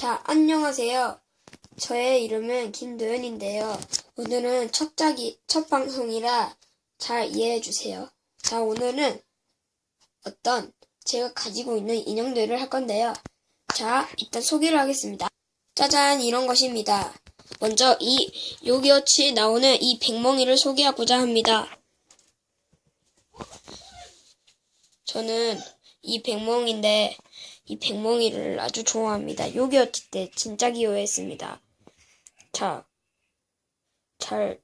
자, 안녕하세요. 저의 이름은 김도현인데요. 오늘은 첫 작이, 첫 방송이라 잘 이해해 주세요. 자, 오늘은 어떤 제가 가지고 있는 인형들을 할 건데요. 자, 일단 소개를 하겠습니다. 짜잔, 이런 것입니다. 먼저 이 요기어치 나오는 이 백멍이를 소개하고자 합니다. 저는 이 백멍인데 이 백멍이를 아주 좋아합니다. 요기어치 때 진짜 귀여워했습니다. 자, 잘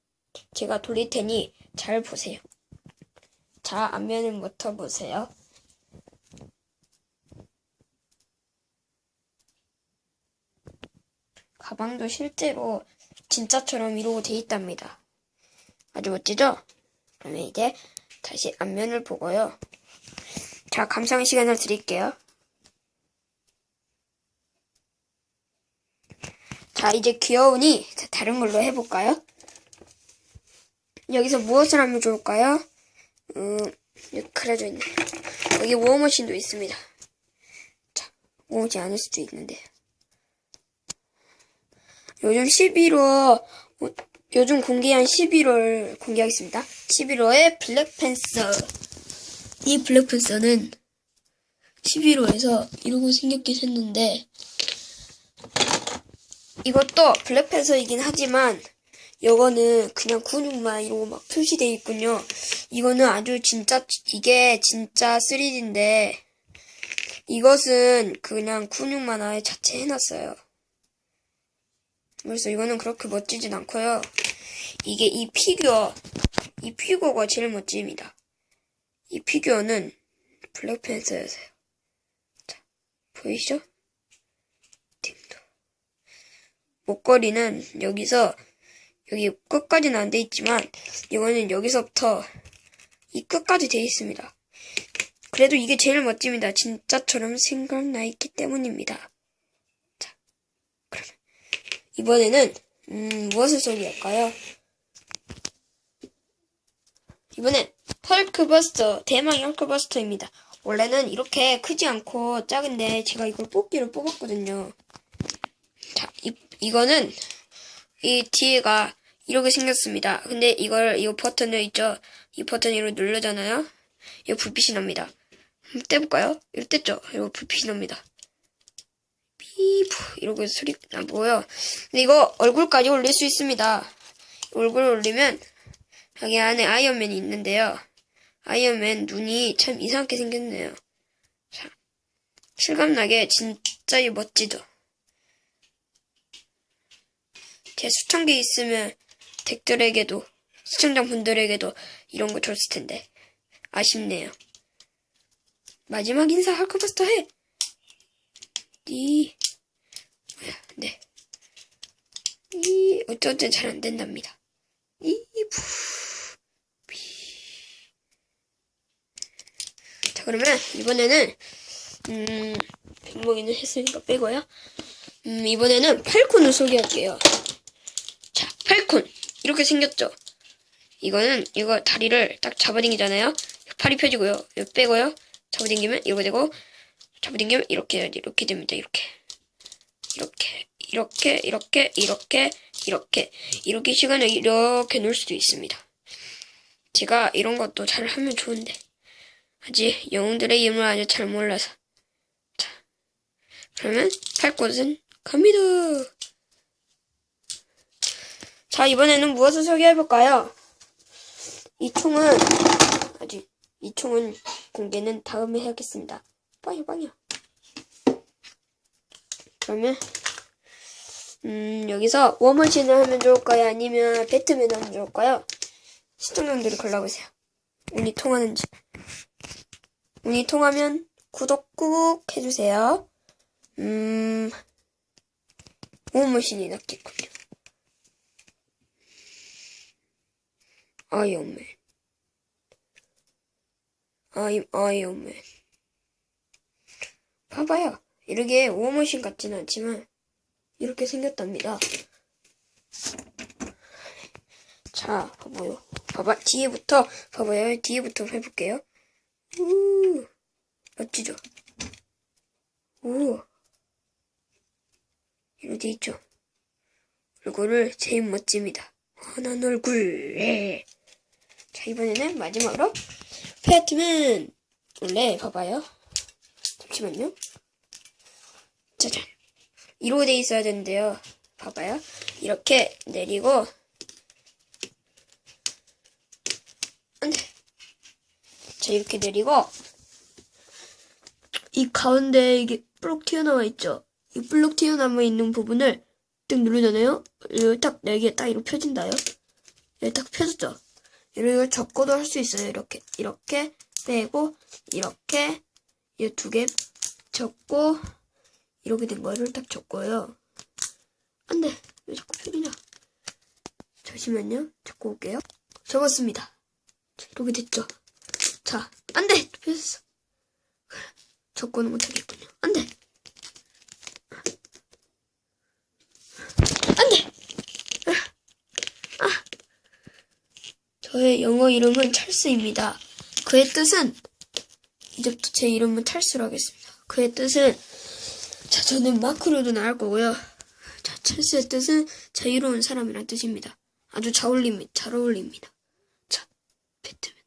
제가 돌릴 테니 잘 보세요. 자, 앞면부터 보세요. 가방도 실제로 진짜처럼 이루고 돼 있답니다. 아주 멋지죠? 그러면 이제 다시 앞면을 보고요. 자, 감상 시간을 드릴게요. 자, 이제 귀여우니 자, 다른 걸로 해볼까요? 여기서 무엇을 하면 좋을까요? 음, 여기 그려져 있네. 여기 워머신도 있습니다. 자, 워머신 아닐 수도 있는데. 요즘 11호, 요즘 공개한 11월 공개하겠습니다. 11호의 블랙팬서. 이 블랙팬서는 11호에서 이러고 생겼게 생겼는데, 이것도 블랙팬서이긴 하지만, 요거는 그냥 근육만 이러고 막 표시되어 있군요. 이거는 아주 진짜, 이게 진짜 3D인데, 이것은 그냥 근육만 아예 자체 해놨어요. 그래서 이거는 그렇게 멋지진 않고요. 이게 이 피규어, 이 피규어가 제일 멋집니다. 이 피규어는 블랙팬서여서요. 자, 보이시죠? 팀도. 목걸이는 여기서 여기 끝까지는 안 돼 있지만 이거는 여기서부터 이 끝까지 돼 있습니다. 그래도 이게 제일 멋집니다. 진짜처럼 생각나 있기 때문입니다. 자, 그러면 이번에는 음, 무엇을 소개할까요? 이번엔 헐크버스터 대망의 헐크버스터입니다. 원래는 이렇게 크지 않고 작은데 제가 이걸 뽑기로 뽑았거든요. 자, 이, 이거는 이 뒤에가 이렇게 생겼습니다. 근데 이걸 이 버튼을 있죠? 이 버튼으로 누르잖아요. 이 불빛이 납니다. 한번 떼볼까요? 이거 뗐죠? 이거 불빛이 납니다. 피프 이러고 소리 나고요. 근데 이거 얼굴까지 올릴 수 있습니다. 얼굴 올리면 여기 안에 아이언맨이 있는데요. 아이언맨 눈이 참 이상하게 생겼네요. 자, 실감나게 진짜 멋지죠? 제 수천 개 있으면 덱들에게도 시청자 분들에게도 이런 거 줬을 텐데 아쉽네요. 마지막 인사 할커버스터 해. 이 뭐야? 네. 이 어쩌든 잘 안 된답니다. 이 부 비. 자 그러면 이번에는 음 백목이는 했으니까 빼고요. 음 이번에는 팔콘을 소개할게요. 자 팔콘 이렇게 생겼죠. 이거는 이거 다리를 딱 잡아당기잖아요. 팔이 펴지고요. 이거 빼고요. 잡아당기면 이렇게 되고 잡아당기면 이렇게 이렇게 됩니다. 이렇게 이렇게 이렇게 이렇게 이렇게 이렇게 이렇게 시간을 이렇게 놓을 수도 있습니다. 제가 이런 것도 잘 하면 좋은데 아직 영웅들의 이름을 아주 잘 몰라서 자 그러면 팔 곳은 갑니다. 자 이번에는 무엇을 소개해볼까요? 이 총은 아직 이 총은 공개는 다음에 해야겠습니다. 빵이야 빵이야. 그러면 음, 여기서 워머신을 하면 좋을까요? 아니면 배트맨을 하면 좋을까요? 시청자분들이 골라보세요. 운이 통하는지. 운이 통하면 구독 꾹 해주세요. 음, 워머신이 낫겠군요. 아이언맨. 아이, 아이언맨. 봐봐요. 이렇게 워머신 같지는 않지만, 이렇게 생겼답니다. 자, 봐봐요. 봐봐, 뒤에부터, 봐봐요. 뒤에부터 해볼게요. 우, 멋지죠? 우. 이렇게 돼 있죠. 얼굴을 제일 멋집니다. 환한 얼굴. 예. 자, 이번에는 마지막으로 페어트맨. 원래 봐봐요. 잠시만요. 짜잔. 이로 돼 있어야 되는데요. 봐봐요. 이렇게 내리고 안 돼. 자, 이렇게 내리고 이 가운데 이게 블록 튀어나와 있죠. 이 블록 튀어나와 있는 부분을 딱 누르잖아요. 딱 네개 딱 이렇게 펴진다요. 여기 딱 펴졌죠. 이걸 접고도 할 수 있어요. 이렇게 이렇게 빼고 이렇게 이 두 개 접고 이렇게 된 거를 딱 접고요. 안 돼. 왜 자꾸 펴지냐. 잠시만요. 접고 올게요. 접었습니다. 자, 이렇게 됐죠. 자, 안 돼. 펴졌어. 접고는 못하겠군요. 안 돼. 안 돼. 아. 저의 영어 이름은 찰스입니다. 그의 뜻은 이제부터 제 이름은 찰스로 하겠습니다. 그의 뜻은 자 저는 마크로도 나갈 거고요. 자 찰스의 뜻은 자유로운 사람이란 뜻입니다. 아주 잘 어울립니다. 잘 어울립니다. 자 배트맨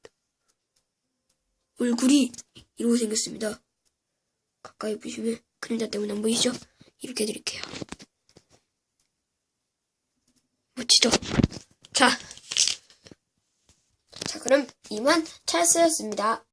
얼굴이 이러고 생겼습니다. 가까이 보시면 그림자 때문에 안 보이죠? 이렇게 해드릴게요. 멋지죠? 자, 자 그럼 이만 찰스였습니다.